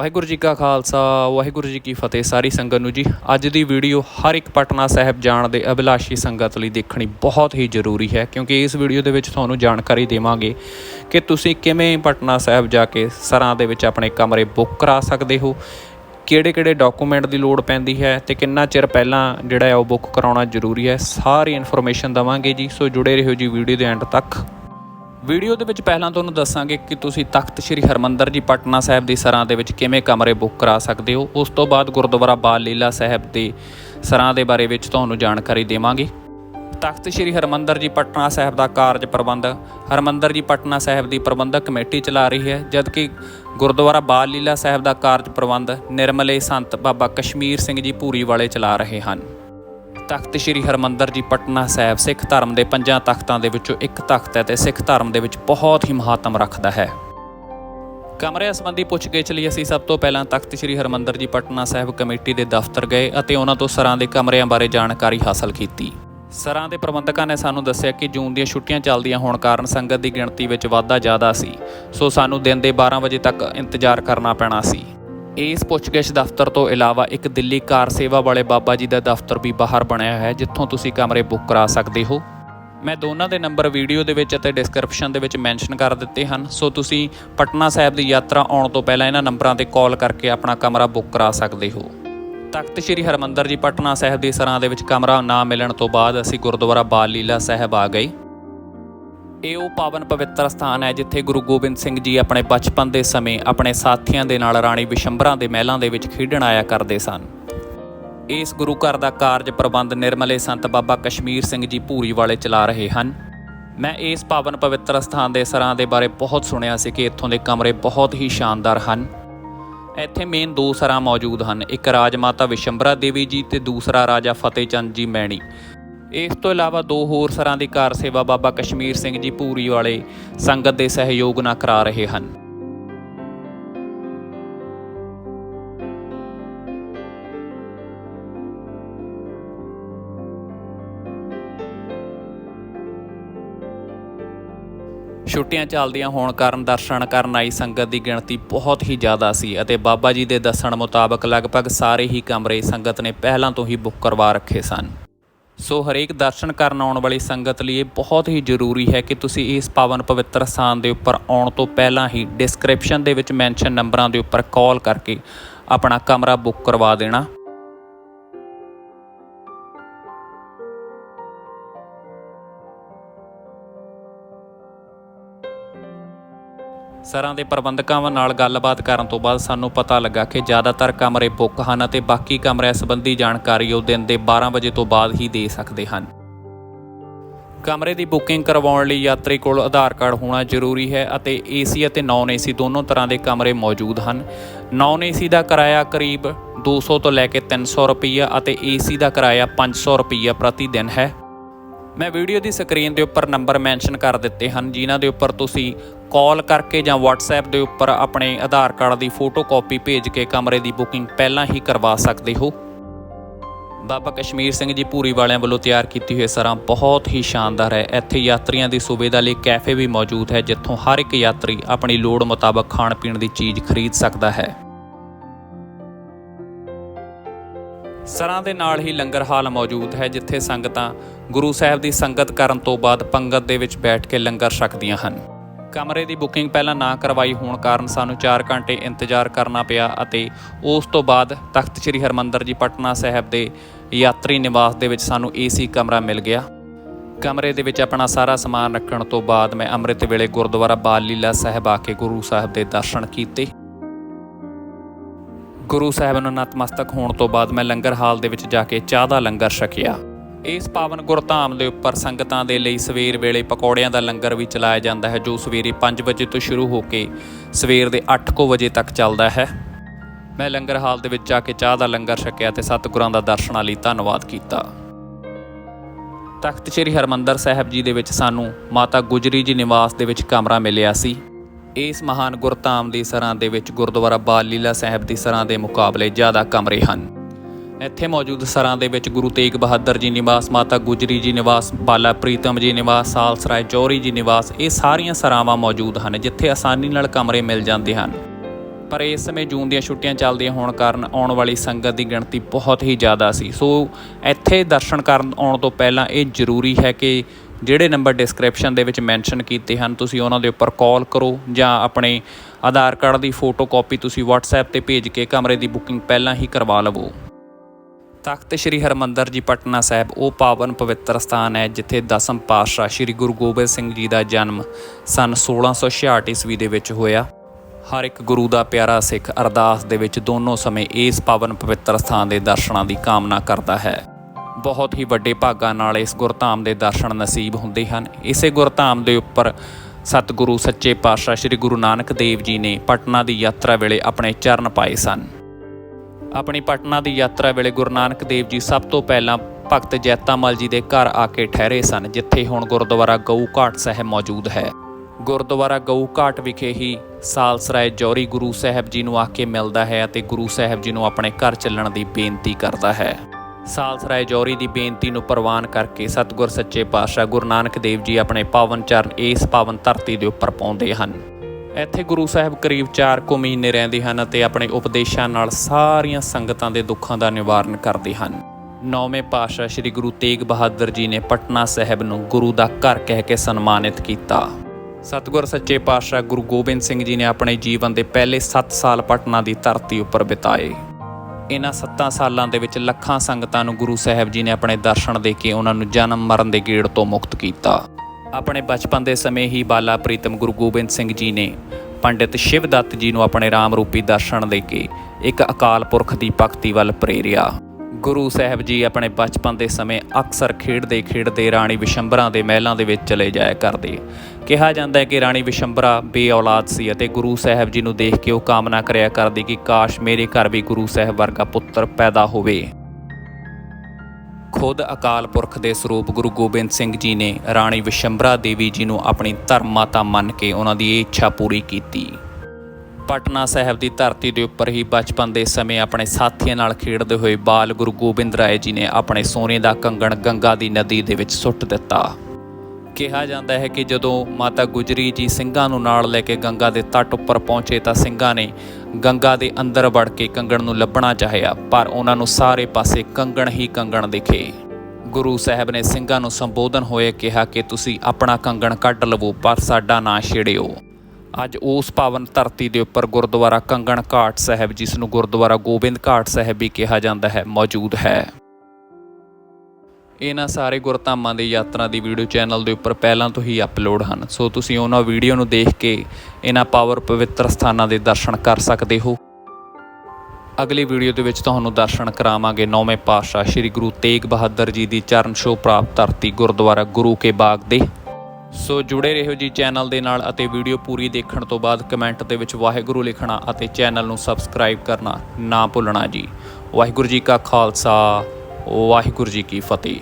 ਵਾਹਿਗੁਰੂ ਜੀ ਕਾ ਖਾਲਸਾ, ਵਾਹਿਗੁਰੂ ਜੀ ਕੀ ਫਤਿਹ ਸਾਰੀ ਸੰਗਤ ਨੂੰ ਜੀ। ਅੱਜ ਦੀ ਵੀਡੀਓ ਹਰ ਇੱਕ ਪਟਨਾ ਸਾਹਿਬ ਜਾਣ ਦੇ ਅਭਿਲਾਸ਼ੀ ਸੰਗਤ ਲਈ ਦੇਖਣੀ ਬਹੁਤ ਹੀ ਜ਼ਰੂਰੀ ਹੈ, ਕਿਉਂਕਿ ਇਸ ਵੀਡੀਓ ਦੇ ਵਿੱਚ ਤੁਹਾਨੂੰ ਜਾਣਕਾਰੀ ਦੇਵਾਂਗੇ ਕਿ ਤੁਸੀਂ ਕਿਵੇਂ ਪਟਨਾ ਸਾਹਿਬ ਜਾ ਕੇ ਸਰਾਂ ਦੇ ਵਿੱਚ ਆਪਣੇ ਕਮਰੇ ਬੁੱਕ ਕਰਾ ਸਕਦੇ ਹੋ ਕਿਹੜੇ ਕਿਹੜੇ ਡਾਕੂਮੈਂਟ ਦੀ ਲੋੜ ਪੈਂਦੀ ਹੈ ਤੇ ਕਿੰਨਾ ਚਿਰ ਪਹਿਲਾਂ ਜਿਹੜਾ ਹੈ ਉਹ ਬੁੱਕ ਕਰਾਉਣਾ ਜ਼ਰੂਰੀ ਹੈ। ਸਾਰੀ ਇਨਫੋਰਮੇਸ਼ਨ ਦਵਾਂਗੇ ਜੀ, ਸੋ ਜੁੜੇ ਰਹੋ ਜੀ ਵੀਡੀਓ ਦੇ ਐਂਡ ਤੱਕ। ਵੀਡੀਓ ਦੇ ਵਿੱਚ ਪਹਿਲਾਂ ਤੁਹਾਨੂੰ ਦੱਸਾਂਗੇ ਕਿ ਤੁਸੀਂ ਤਖਤ ਸ੍ਰੀ ਹਰਮੰਦਰ ਜੀ ਪਟਨਾ ਸਾਹਿਬ ਦੀ ਸਰਾਂ ਦੇ ਵਿੱਚ ਕਿਵੇਂ ਕਮਰੇ ਬੁੱਕ ਕਰਾ ਸਕਦੇ ਹੋ। ਉਸ ਤੋਂ ਬਾਅਦ ਗੁਰਦੁਆਰਾ ਬਾਲ ਲੀਲਾ ਸਾਹਿਬ ਦੇ ਸਰਾਂ ਦੇ ਬਾਰੇ ਵਿੱਚ ਤੁਹਾਨੂੰ ਜਾਣਕਾਰੀ ਦੇਵਾਂਗੇ। ਤਖਤ ਸ੍ਰੀ ਹਰਮੰਦਰ ਜੀ ਪਟਨਾ ਸਾਹਿਬ ਦਾ ਕਾਰਜ ਪ੍ਰਬੰਧ, ਹਰਮੰਦਰ ਜੀ ਪਟਨਾ ਸਾਹਿਬ ਦੀ ਪ੍ਰਬੰਧਕ ਕਮੇਟੀ ਚਲਾ ਰਹੀ ਹੈ, ਜਦਕਿ ਗੁਰਦੁਆਰਾ ਬਾਲ ਲੀਲਾ ਸਾਹਿਬ ਦਾ ਕਾਰਜ ਪ੍ਰਬੰਧ ਨਿਰਮਲੇ ਸੰਤ ਬਾਬਾ ਕਸ਼ਮੀਰ ਸਿੰਘ ਜੀ ਭੂਰੀ ਵਾਲੇ ਚਲਾ ਰਹੇ ਹਨ। ਤਖਤ ਸ੍ਰੀ ਹਰਮੰਦਰ ਜੀ ਪਟਨਾ ਸਾਹਿਬ ਸਿੱਖ ਧਰਮ ਦੇ ਪੰਜਾਂ ਤਖਤਾਂ ਦੇ ਵਿੱਚੋਂ ਇੱਕ ਤਖਤ ਹੈ ਤੇ ਸਿੱਖ ਧਰਮ ਦੇ ਵਿੱਚ ਬਹੁਤ ਹੀ ਮਹਾਤਮ ਰੱਖਦਾ ਹੈ। ਕਮਰਿਆਂ ਸੰਬੰਧੀ ਪੁੱਛਗਿੱਛ ਲਈ ਅਸੀਂ ਸਭ ਤੋਂ ਪਹਿਲਾਂ ਤਖਤ ਸ੍ਰੀ ਹਰਮੰਦਰ ਜੀ ਪਟਨਾ ਸਾਹਿਬ ਕਮੇਟੀ ਦੇ ਦਫ਼ਤਰ ਗਏ ਅਤੇ ਉਹਨਾਂ ਤੋਂ ਸਰਾਂ ਦੇ ਕਮਰਿਆਂ ਬਾਰੇ ਜਾਣਕਾਰੀ ਹਾਸਲ ਕੀਤੀ। ਸਰਾਂ ਦੇ ਪ੍ਰਬੰਧਕਾਂ ਨੇ ਸਾਨੂੰ ਦੱਸਿਆ ਕਿ ਜੂਨ ਦੀਆਂ ਛੁੱਟੀਆਂ ਚੱਲਦੀਆਂ ਹੋਣ ਕਾਰਨ ਸੰਗਤ ਦੀ ਗਿਣਤੀ ਵਿੱਚ ਵਾਧਾ ਜ਼ਿਆਦਾ ਸੀ, ਸੋ ਸਾਨੂੰ ਦਿਨ ਦੇ 12 ਵਜੇ ਤੱਕ ਇੰਤਜ਼ਾਰ ਕਰਨਾ ਪੈਣਾ ਸੀ। ਇਸ ਪੁੱਛਗਿੱਛ ਦਫ਼ਤਰ ਤੋਂ ਇਲਾਵਾ ਇੱਕ ਦਿੱਲੀ ਕਾਰ ਸੇਵਾ ਵਾਲੇ ਬਾਬਾ ਜੀ ਦਾ ਦਫ਼ਤਰ ਵੀ ਬਾਹਰ ਬਣਿਆ ਹੈ, ਜਿੱਥੋਂ ਤੁਸੀਂ ਕਮਰੇ ਬੁੱਕ ਕਰਾ ਸਕਦੇ ਹੋ। ਮੈਂ ਦੋਨਾਂ ਦੇ ਨੰਬਰ ਵੀਡੀਓ ਦੇ ਵਿੱਚ ਅਤੇ ਡਿਸਕ੍ਰਿਪਸ਼ਨ ਦੇ ਵਿੱਚ ਮੈਂਸ਼ਨ ਕਰ ਦਿੱਤੇ ਹਨ। ਸੋ ਤੁਸੀਂ ਪਟਨਾ ਸਾਹਿਬ ਦੀ ਯਾਤਰਾ ਆਉਣ ਤੋਂ ਪਹਿਲਾਂ ਇਹਨਾਂ ਨੰਬਰਾਂ ਤੇ ਕਾਲ ਕਰਕੇ ਆਪਣਾ ਕਮਰਾ ਬੁੱਕ ਕਰਾ ਸਕਦੇ ਹੋ। ਤਖਤ ਸ੍ਰੀ ਹਰਮੰਦਰ ਜੀ ਪਟਨਾ ਸਾਹਿਬ ਦੀ ਸਰਾਂ ਦੇ ਵਿੱਚ ਕਮਰਾ ਨਾ ਮਿਲਣ ਤੋਂ ਬਾਅਦ ਅਸੀਂ ਗੁਰਦੁਆਰਾ ਬਾਲ ਲੀਲਾ ਸਾਹਿਬ ਆ ਗਏ। ਇਹ ਉਹ ਪਾਵਨ ਪਵਿੱਤਰ ਸਥਾਨ ਹੈ ਜਿੱਥੇ ਗੁਰੂ ਗੋਬਿੰਦ ਸਿੰਘ ਜੀ ਆਪਣੇ ਬਚਪਨ ਦੇ ਸਮੇਂ ਆਪਣੇ ਸਾਥੀਆਂ ਦੇ ਨਾਲ ਰਾਣੀ ਵਿਸ਼ੰਬਰਾਂ ਦੇ ਮਹਿਲਾਂ ਦੇ ਵਿੱਚ ਖੇਡਣ ਆਇਆ ਕਰਦੇ ਸਨ। ਇਸ ਗੁਰੂ ਘਰ ਦਾ ਕਾਰਜ ਪ੍ਰਬੰਧ ਨਿਰਮਲੇ ਸੰਤ ਬਾਬਾ ਕਸ਼ਮੀਰ ਸਿੰਘ ਜੀ ਭੂਰੀ ਵਾਲੇ ਚਲਾ ਰਹੇ ਹਨ। ਮੈਂ ਇਸ ਪਾਵਨ ਪਵਿੱਤਰ ਸਥਾਨ ਦੇ ਸਰਾਂ ਦੇ ਬਾਰੇ ਬਹੁਤ ਸੁਣਿਆ ਸੀ ਕਿ ਇੱਥੋਂ ਦੇ ਕਮਰੇ ਬਹੁਤ ਹੀ ਸ਼ਾਨਦਾਰ ਹਨ। ਇੱਥੇ ਮੇਨ ਦੋ ਸਰਾਂ ਮੌਜੂਦ ਹਨ, ਇੱਕ ਰਾਜਮਾਤਾ ਵਿਸ਼ੰਬਰਾ ਦੇਵੀ ਜੀ ਤੇ ਦੂਸਰਾ ਰਾਜਾ ਫਤਿਹ ਚੰਦ ਜੀ ਮੈਣੀ। ਇਸ ਤੋਂ ਇਲਾਵਾ ਦੋ ਹੋਰ ਸਰਾਂ ਦੀ ਕਾਰ ਸੇਵਾ ਬਾਬਾ ਕਸ਼ਮੀਰ ਸਿੰਘ ਜੀ ਭੂਰੀ ਵਾਲੇ ਸੰਗਤ ਦੇ ਸਹਿਯੋਗ ਨਾਲ ਕਰਾ ਰਹੇ ਹਨ। ਛੁੱਟੀਆਂ ਚੱਲਦੀਆਂ ਹੋਣ ਕਾਰਨ ਦਰਸ਼ਨ ਕਰਨ ਆਈ ਸੰਗਤ ਦੀ ਗਿਣਤੀ ਬਹੁਤ ਹੀ ਜ਼ਿਆਦਾ ਸੀ ਅਤੇ ਬਾਬਾ ਜੀ ਦੇ ਦੱਸਣ ਮੁਤਾਬਕ ਲਗਭਗ ਸਾਰੇ ਹੀ ਕਮਰੇ ਸੰਗਤ ਨੇ ਪਹਿਲਾਂ ਤੋਂ ਹੀ ਬੁੱਕ ਕਰਵਾ ਰੱਖੇ ਸਨ। ਸੋ ਹਰੇਕ ਦਰਸ਼ਨ ਕਰਨ ਆਉਣ ਵਾਲੀ ਸੰਗਤ ਲਈ ਇਹ ਬਹੁਤ ਹੀ ਜ਼ਰੂਰੀ ਹੈ ਕਿ ਤੁਸੀਂ ਇਸ ਪਾਵਨ ਪਵਿੱਤਰ ਸਥਾਨ ਦੇ ਉੱਪਰ ਆਉਣ ਤੋਂ ਪਹਿਲਾਂ ਹੀ ਡਿਸਕ੍ਰਿਪਸ਼ਨ ਦੇ ਵਿੱਚ ਮੈਂਸ਼ਨ ਨੰਬਰਾਂ ਦੇ ਉੱਪਰ ਕਾਲ ਕਰਕੇ ਆਪਣਾ ਕਮਰਾ ਬੁੱਕ ਕਰਵਾ ਦੇਣਾ। ਸਰਾਂ ਦੇ ਪ੍ਰਬੰਧਕਾਂ ਨਾਲ ਗੱਲਬਾਤ ਕਰਨ ਤੋਂ ਬਾਅਦ ਸਾਨੂੰ ਪਤਾ ਲੱਗਾ ਕਿ ਜ਼ਿਆਦਾਤਰ ਕਮਰੇ ਬੁੱਕ ਹਨ ਅਤੇ ਬਾਕੀ ਕਮਰਿਆਂ ਸੰਬੰਧੀ ਜਾਣਕਾਰੀ ਉਹ ਦਿਨ ਦੇ 12 ਵਜੇ ਤੋਂ ਬਾਅਦ ਹੀ ਦੇ ਸਕਦੇ ਹਨ। ਕਮਰੇ ਦੀ ਬੁਕਿੰਗ ਕਰਵਾਉਣ ਲਈ ਯਾਤਰੀ ਕੋਲ ਆਧਾਰ ਕਾਰਡ ਹੋਣਾ ਜ਼ਰੂਰੀ ਹੈ ਅਤੇ ਏਸੀ ਅਤੇ ਨਾਨ ਏਸੀ ਦੋਨੋਂ ਤਰ੍ਹਾਂ ਦੇ ਕਮਰੇ ਮੌਜੂਦ ਹਨ। ਨਾਨ ਏਸੀ ਦਾ ਕਿਰਾਇਆ ਕਰੀਬ 200 ਤੋਂ ਲੈ ਕੇ 300 ਰੁਪਈਆ ਅਤੇ ਏਸੀ ਦਾ ਕਿਰਾਇਆ 500 ਰੁਪਈਆ ਪ੍ਰਤੀ ਦਿਨ ਹੈ। ਮੈਂ ਵੀਡੀਓ ਦੀ ਸਕਰੀਨ ਦੇ ਉੱਪਰ ਨੰਬਰ ਮੈਂਸ਼ਨ ਕਰ ਦਿੱਤੇ ਹਨ, ਜਿਨ੍ਹਾਂ ਦੇ ਉੱਪਰ ਤੁਸੀਂ ਕਾਲ ਕਰਕੇ ਜਾਂ WhatsApp ਦੇ ਉੱਪਰ ਆਪਣੇ ਆਧਾਰ ਕਾਰਡ ਦੀ ਫੋਟੋ ਕਾਪੀ ਭੇਜ ਕੇ ਕਮਰੇ ਦੀ ਬੁਕਿੰਗ ਪਹਿਲਾਂ ਹੀ ਕਰਵਾ ਸਕਦੇ ਹੋ। ਬਾਬਾ ਕਸ਼ਮੀਰ ਸਿੰਘ ਜੀ ਪੂਰੀ ਵਾਲਿਆਂ ਵੱਲੋਂ ਤਿਆਰ ਕੀਤੀ ਹੋਈ ਸਰਾਂ ਬਹੁਤ ਹੀ ਸ਼ਾਨਦਾਰ ਹੈ। ਇੱਥੇ ਯਾਤਰੀਆਂ ਦੀ ਸੁਵਿਧਾ ਲਈ ਕੈਫੇ ਵੀ ਮੌਜੂਦ ਹੈ, ਜਿੱਥੋਂ ਹਰ ਇੱਕ ਯਾਤਰੀ ਆਪਣੀ ਲੋੜ ਮੁਤਾਬਕ ਖਾਣ ਪੀਣ ਦੀ ਚੀਜ਼ ਖਰੀਦ ਸਕਦਾ ਹੈ। ਸਰਾਂ ਦੇ ਨਾਲ ਹੀ ਲੰਗਰ ਹਾਲ ਮੌਜੂਦ ਹੈ, ਜਿੱਥੇ ਸੰਗਤਾਂ ਗੁਰੂ ਸਾਹਿਬ ਦੀ ਸੰਗਤ ਕਰਨ ਤੋਂ ਬਾਅਦ ਪੰਗਤ ਦੇ ਵਿੱਚ ਬੈਠ ਕੇ ਲੰਗਰ ਛਕਦੀਆਂ ਹਨ। ਕਮਰੇ ਦੀ ਬੁਕਿੰਗ ਪਹਿਲਾਂ ਨਾ ਕਰਵਾਈ ਹੋਣ ਕਾਰਨ ਸਾਨੂੰ 4 ਘੰਟੇ ਇੰਤਜ਼ਾਰ ਕਰਨਾ ਪਿਆ ਅਤੇ ਉਸ ਤੋਂ ਬਾਅਦ ਤਖਤ ਸ੍ਰੀ ਹਰਮੰਦਰ ਜੀ ਪਟਨਾ ਸਾਹਿਬ ਦੇ ਯਾਤਰੀ ਨਿਵਾਸ ਦੇ ਵਿੱਚ ਸਾਨੂੰ ਏਸੀ ਕਮਰਾ ਮਿਲ ਗਿਆ। ਕਮਰੇ ਦੇ ਵਿੱਚ ਆਪਣਾ ਸਾਰਾ ਸਮਾਨ ਰੱਖਣ ਤੋਂ ਬਾਅਦ ਮੈਂ ਅੰਮ੍ਰਿਤ ਵੇਲੇ ਗੁਰਦੁਆਰਾ ਬਾਲ ਲੀਲਾ ਸਾਹਿਬ ਆ ਕੇ ਗੁਰੂ ਸਾਹਿਬ ਦੇ ਦਰਸ਼ਨ ਕੀਤੇ। ਗੁਰੂ ਸਾਹਿਬ ਨੂੰ ਨਤਮਸਤਕ ਹੋਣ ਤੋਂ ਬਾਅਦ ਮੈਂ ਲੰਗਰ ਹਾਲ ਦੇ ਵਿੱਚ ਜਾ ਕੇ ਚਾਹ ਦਾ ਲੰਗਰ ਛਕਿਆ। ਇਸ ਪਾਵਨ ਗੁਰਧਾਮ ਦੇ ਉੱਪਰ ਸੰਗਤਾਂ ਦੇ ਲਈ ਸਵੇਰ ਵੇਲੇ ਪਕੌੜਿਆਂ ਦਾ ਲੰਗਰ ਵੀ ਚਲਾਇਆ ਜਾਂਦਾ ਹੈ, ਜੋ ਸਵੇਰੇ 5 ਵਜੇ ਤੋਂ ਸ਼ੁਰੂ ਹੋ ਕੇ ਸਵੇਰ ਦੇ 8:00 ਵਜੇ ਤੱਕ ਚੱਲਦਾ ਹੈ। ਮੈਂ ਲੰਗਰ ਹਾਲ ਦੇ ਵਿੱਚ ਜਾ ਕੇ ਚਾਹ ਦਾ ਲੰਗਰ ਛਕਿਆ ਤੇ ਸਤਿਗੁਰਾਂ ਦਾ ਦਰਸ਼ਨਾਂ ਲਈ ਧੰਨਵਾਦ ਕੀਤਾ। ਤਖਤ ਸ੍ਰੀ ਹਰਮੰਦਰ ਸਾਹਿਬ ਜੀ ਦੇ ਵਿੱਚ ਸਾਨੂੰ ਮਾਤਾ ਗੁਜਰੀ ਜੀ ਨਿਵਾਸ ਦੇ ਵਿੱਚ ਕਮਰਾ ਮਿਲਿਆ ਸੀ। ਇਸ ਮਹਾਨ ਗੁਰਧਾਮ ਦੀ ਸਰਾਂ ਦੇ ਵਿੱਚ ਗੁਰਦੁਆਰਾ ਬਾਲ ਲੀਲਾ ਸਾਹਿਬ ਦੀ ਸਰਾਂ ਦੇ ਮੁਕਾਬਲੇ ਜ਼ਿਆਦਾ ਕਮਰੇ ਹਨ। ਇੱਥੇ ਮੌਜੂਦ ਸਰਾਂ ਦੇ ਵਿੱਚ ਗੁਰੂ ਤੇਗ ਬਹਾਦਰ ਜੀ ਨਿਵਾਸ, ਮਾਤਾ ਗੁਜਰੀ ਜੀ ਨਿਵਾਸ, ਬਾਲਾ ਪ੍ਰੀਤਮ ਜੀ ਨਿਵਾਸ ਸਾਲਸਰਾਏ ਚੌਰੀ ਜੀ ਨਿਵਾਸ, ਇਹ ਸਾਰੀਆਂ ਸਰਾਵਾਂ ਮੌਜੂਦ ਹਨ ਜਿੱਥੇ ਆਸਾਨੀ ਨਾਲ ਕਮਰੇ ਮਿਲ ਜਾਂਦੇ ਹਨ। ਪਰ ਇਸ ਸਮੇਂ ਜੂਨ ਦੀਆਂ ਛੁੱਟੀਆਂ ਚੱਲਦੀਆਂ ਹੋਣ ਕਾਰਨ ਆਉਣ ਵਾਲੀ ਸੰਗਤ ਦੀ ਗਿਣਤੀ ਬਹੁਤ ਹੀ ਜ਼ਿਆਦਾ ਸੀ। ਸੋ ਇੱਥੇ ਦਰਸ਼ਨ ਕਰਨ ਆਉਣ ਤੋਂ ਪਹਿਲਾਂ ਇਹ ਜ਼ਰੂਰੀ ਹੈ ਕਿ ਜਿਹੜੇ ਨੰਬਰ ਡਿਸਕ੍ਰਿਪਸ਼ਨ ਦੇ ਵਿੱਚ ਮੈਂਸ਼ਨ ਕੀਤੇ ਹਨ, ਤੁਸੀਂ ਉਹਨਾਂ ਦੇ ਉੱਪਰ ਕਾਲ ਕਰੋ ਜਾਂ ਆਪਣੇ ਆਧਾਰ ਕਾਰਡ ਦੀ ਫੋਟੋ ਕਾਪੀ ਤੁਸੀਂ WhatsApp ਤੇ ਭੇਜ ਕੇ ਕਮਰੇ ਦੀ ਬੁਕਿੰਗ ਪਹਿਲਾਂ ਹੀ ਕਰਵਾ ਲਵੋ। ਤਖਤ ਸ੍ਰੀ ਹਰਮੰਦਰ ਜੀ ਪਟਨਾ ਸਾਹਿਬ, ਉਹ ਪਾਵਨ ਪਵਿੱਤਰ ਸਥਾਨ ਹੈ ਜਿੱਥੇ ਦਸਮ ਪਾਤਸ਼ਾਹ ਸ੍ਰੀ ਗੁਰੂ ਗੋਬਿੰਦ ਸਿੰਘ ਜੀ ਦਾ ਜਨਮ ਸਨ 1666 ਈਸਵੀ ਦੇ ਵਿੱਚ ਹੋਇਆ। ਹਰ ਇੱਕ ਗੁਰੂ ਦਾ ਪਿਆਰਾ ਸਿੱਖ ਅਰਦਾਸ ਦੇ ਵਿੱਚ ਦੋਨੋਂ ਸਮੇਂ ਇਸ ਪਾਵਨ ਪਵਿੱਤਰ ਸਥਾਨ ਦੇ ਦਰਸ਼ਨਾਂ ਦੀ ਕਾਮਨਾ ਕਰਦਾ ਹੈ। ਬਹੁਤ ਹੀ ਵੱਡੇ ਭਾਗਾਂ ਨਾਲ ਇਸ ਗੁਰਧਾਮ ਦੇ ਦਰਸ਼ਨ ਨਸੀਬ ਹੁੰਦੇ ਹਨ। ਇਸੇ ਗੁਰਧਾਮ ਦੇ ਉੱਪਰ ਸਤਿਗੁਰੂ ਸੱਚੇ ਪਾਤਸ਼ਾਹ ਸ੍ਰੀ ਗੁਰੂ ਨਾਨਕ ਦੇਵ ਜੀ ਨੇ ਪਟਨਾ ਦੀ ਯਾਤਰਾ ਵੇਲੇ ਆਪਣੇ ਚਰਨ ਪਾਏ ਸਨ। ਆਪਣੀ ਪਟਨਾ ਦੀ ਯਾਤਰਾ ਵੇਲੇ ਗੁਰੂ ਨਾਨਕ ਦੇਵ ਜੀ ਸਭ ਤੋਂ ਪਹਿਲਾਂ ਭਗਤ ਜੈਤਾਮਲ ਜੀ ਦੇ ਘਰ ਆ ਕੇ ਠਹਿਰੇ ਸਨ, ਜਿੱਥੇ ਹੁਣ ਗੁਰਦੁਆਰਾ ਗਊ ਘਾਟ ਸਾਹਿਬ ਮੌਜੂਦ ਹੈ। ਗੁਰਦੁਆਰਾ ਗਊ ਘਾਟ ਵਿਖੇ ਹੀ ਸਾਲਸਰਾਏ ਜੌਰੀ ਗੁਰੂ ਸਾਹਿਬ ਜੀ ਨੂੰ ਆ ਕੇ ਮਿਲਦਾ ਹੈ ਅਤੇ ਗੁਰੂ ਸਾਹਿਬ ਜੀ ਨੂੰ ਆਪਣੇ ਘਰ ਚੱਲਣ ਦੀ ਬੇਨਤੀ ਕਰਦਾ ਹੈ। ਸਾਲਸਰਾਏ ਜੌਰੀ ਦੀ ਬੇਨਤੀ ਨੂੰ ਪ੍ਰਵਾਨ ਕਰਕੇ ਸਤਿਗੁਰ ਸੱਚੇ ਪਾਤਸ਼ਾਹ ਗੁਰੂ ਨਾਨਕ ਦੇਵ ਜੀ ਆਪਣੇ ਪਾਵਨ ਚਰਨ, ਇਸ ਪਾਵਨ ਧਰਤੀ ਦੇ ਉੱਪਰ ਪਾਉਂਦੇ ਹਨ। ਇੱਥੇ ਗੁਰੂ ਸਾਹਿਬ ਕਰੀਬ 4 ਕੁ ਮਹੀਨੇ ਰਹਿੰਦੇ ਹਨ ਅਤੇ ਆਪਣੇ ਉਪਦੇਸ਼ਾਂ ਨਾਲ ਸਾਰੀਆਂ ਸੰਗਤਾਂ ਦੇ ਦੁੱਖਾਂ ਦਾ ਨਿਵਾਰਨ ਕਰਦੇ ਹਨ। ਨੌਵੇਂ ਪਾਤਸ਼ਾਹ ਸ੍ਰੀ ਗੁਰੂ ਤੇਗ ਬਹਾਦਰ ਜੀ ਨੇ ਪਟਨਾ ਸਾਹਿਬ ਨੂੰ ਗੁਰੂ ਦਾ ਘਰ ਕਹਿ ਕੇ ਸਨਮਾਨਿਤ ਕੀਤਾ। ਸਤਿਗੁਰ ਸੱਚੇ ਪਾਤਸ਼ਾਹ ਗੁਰੂ ਗੋਬਿੰਦ ਸਿੰਘ ਜੀ ਨੇ ਆਪਣੇ ਜੀਵਨ ਦੇ ਪਹਿਲੇ 7 ਸਾਲ ਪਟਨਾ ਦੀ ਧਰਤੀ ਉੱਪਰ ਬਿਤਾਏ। ਇਹਨਾਂ 7 ਸਾਲਾਂ ਦੇ ਵਿੱਚ ਲੱਖਾਂ ਸੰਗਤਾਂ ਨੂੰ ਗੁਰੂ ਸਾਹਿਬ ਜੀ ਨੇ ਆਪਣੇ ਦਰਸ਼ਨ ਦੇ ਕੇ ਉਹਨਾਂ ਨੂੰ ਜਨਮ ਮਰਨ ਦੇ ਗੇੜ ਤੋਂ ਮੁਕਤ ਕੀਤਾ। ਆਪਣੇ ਬਚਪਨ ਦੇ ਸਮੇਂ ਹੀ ਬਾਲਾ ਪ੍ਰੀਤਮ ਗੁਰੂ ਗੋਬਿੰਦ ਸਿੰਘ ਜੀ ਨੇ ਪੰਡਿਤ ਸ਼ਿਵਦੱਤ ਜੀ ਨੂੰ ਆਪਣੇ ਰਾਮ ਰੂਪੀ ਦਰਸ਼ਨ ਦੇ ਕੇ ਇੱਕ ਅਕਾਲ ਪੁਰਖ ਦੀ ਭਗਤੀ ਵੱਲ ਪ੍ਰੇਰਿਆ। ਗੁਰੂ ਸਾਹਿਬ ਜੀ ਆਪਣੇ ਬਚਪਨ ਦੇ ਸਮੇਂ ਅਕਸਰ ਖੇਡਦੇ ਖੇਡਦੇ ਰਾਣੀ ਵਿਸ਼ੰਬਰਾ ਦੇ ਮਹਿਲਾਂ ਦੇ ਵਿੱਚ ਚਲੇ ਜਾਇਆ ਕਰਦੇ। ਕਿਹਾ ਜਾਂਦਾ ਹੈ ਕਿ ਰਾਣੀ ਵਿਸ਼ੰਬਰਾ ਬੇਔਲਾਦ ਸੀ ਅਤੇ ਗੁਰੂ ਸਾਹਿਬ ਜੀ ਨੂੰ ਦੇਖ ਕੇ ਉਹ ਕਾਮਨਾ ਕਰਿਆ ਕਰਦੀ ਕਿ ਕਾਸ਼ ਮੇਰੇ ਘਰ ਵੀ ਗੁਰੂ ਸਾਹਿਬ ਵਰਗਾ ਪੁੱਤਰ ਪੈਦਾ ਹੋਵੇ। ਖੁਦ ਅਕਾਲ ਪੁਰਖ ਦੇ ਸਰੂਪ ਗੁਰੂ ਗੋਬਿੰਦ ਸਿੰਘ ਜੀ ਨੇ ਰਾਣੀ ਵਿਸ਼ੰਬਰਾ ਦੇਵੀ ਜੀ ਨੂੰ ਆਪਣੀ ਧਰਮ ਮਾਤਾ ਮੰਨ ਕੇ ਉਹਨਾਂ ਦੀ ਇਹ ਇੱਛਾ ਪੂਰੀ ਕੀਤੀ। ਪਟਨਾ ਸਾਹਿਬ ਦੀ ਧਰਤੀ ਦੇ ਉੱਪਰ ਹੀ ਬਚਪਨ ਦੇ ਸਮੇਂ ਆਪਣੇ ਸਾਥੀਆਂ ਨਾਲ ਖੇਡਦੇ ਹੋਏ ਬਾਲ ਗੁਰੂ ਗੋਬਿੰਦ ਰਾਏ ਜੀ ਨੇ ਆਪਣੇ ਸੋਨੇ ਦਾ ਕੰਗਣ ਗੰਗਾ ਦੀ ਨਦੀ ਦੇ ਵਿੱਚ ਸੁੱਟ ਦਿੱਤਾ। ਕਿਹਾ ਜਾਂਦਾ ਹੈ ਕਿ ਜਦੋਂ ਮਾਤਾ ਗੁਜਰੀ ਜੀ ਸਿੰਘਾਂ ਨੂੰ ਨਾਲ ਲੈ ਕੇ ਗੰਗਾ ਦੇ ਤੱਟ ਉੱਪਰ ਪਹੁੰਚੇ ਤਾਂ ਸਿੰਘਾਂ ਨੇ ਗੰਗਾ ਦੇ ਅੰਦਰ ਵੜ ਕੇ ਕੰਗਣ ਨੂੰ ਲੱਭਣਾ ਚਾਹਿਆ, ਪਰ ਉਹਨਾਂ ਨੂੰ ਸਾਰੇ ਪਾਸੇ ਕੰਗਣ ਹੀ ਕੰਗਣ ਦਿਖੇ। ਗੁਰੂ ਸਾਹਿਬ ਨੇ ਸਿੰਘਾਂ ਨੂੰ ਸੰਬੋਧਨ ਹੋਏ ਕਿਹਾ ਕਿ ਤੁਸੀਂ ਆਪਣਾ ਕੰਗਣ ਕੱਢ ਲਵੋ, ਪਰ ਸਾਡਾ ਨਾ ਛੇੜਿਓ। ਅੱਜ ਉਸ ਪਾਵਨ ਧਰਤੀ ਦੇ ਉੱਪਰ ਗੁਰਦੁਆਰਾ ਕੰਗਣ ਘਾਟ ਸਾਹਿਬ, ਜਿਸ ਨੂੰ ਗੁਰਦੁਆਰਾ ਗੋਬਿੰਦ ਘਾਟ ਸਾਹਿਬ ਵੀ ਕਿਹਾ ਜਾਂਦਾ ਹੈ, ਮੌਜੂਦ ਹੈ। ਇਹਨਾਂ ਸਾਰੇ ਗੁਰਧਾਮਾਂ ਦੀ ਯਾਤਰਾ ਦੀ ਵੀਡੀਓ ਚੈਨਲ ਦੇ ਉੱਪਰ ਪਹਿਲਾਂ ਤੋਂ ਹੀ ਅਪਲੋਡ ਹਨ। ਸੋ ਤੁਸੀਂ ਉਹਨਾਂ ਵੀਡੀਓ ਨੂੰ ਦੇਖ ਕੇ ਇਹਨਾਂ ਪਾਵਰ ਪਵਿੱਤਰ ਸਥਾਨਾਂ ਦੇ ਦਰਸ਼ਨ ਕਰ ਸਕਦੇ ਹੋ। ਅਗਲੀ ਵੀਡੀਓ ਦੇ ਵਿੱਚ ਤੁਹਾਨੂੰ ਦਰਸ਼ਨ ਕਰਾਵਾਂਗੇ ਨੌਵੇਂ ਪਾਤਸ਼ਾਹ ਸ੍ਰੀ ਗੁਰੂ ਤੇਗ ਬਹਾਦਰ ਜੀ ਦੀ ਚਰਨ ਛੋਹ ਪ੍ਰਾਪਤ ਧਰਤੀ ਗੁਰਦੁਆਰਾ ਗੁਰੂ ਕੇ ਬਾਗ ਦੇ। ਸੋ ਜੁੜੇ ਰਹੋ ਜੀ ਚੈਨਲ ਦੇ ਨਾਲ ਅਤੇ ਵੀਡੀਓ ਪੂਰੀ ਦੇਖਣ ਤੋਂ ਬਾਅਦ ਕਮੈਂਟ ਦੇ ਵਿੱਚ ਵਾਹਿਗੁਰੂ ਲਿਖਣਾ ਅਤੇ ਚੈਨਲ ਨੂੰ ਸਬਸਕ੍ਰਾਈਬ ਕਰਨਾ ਨਾ ਭੁੱਲਣਾ ਜੀ। ਵਾਹਿਗੁਰੂ ਜੀ ਕਾ ਖਾਲਸਾ, ਵਾਹਿਗੁਰੂ ਜੀ ਕੀ ਫਤਿਹ।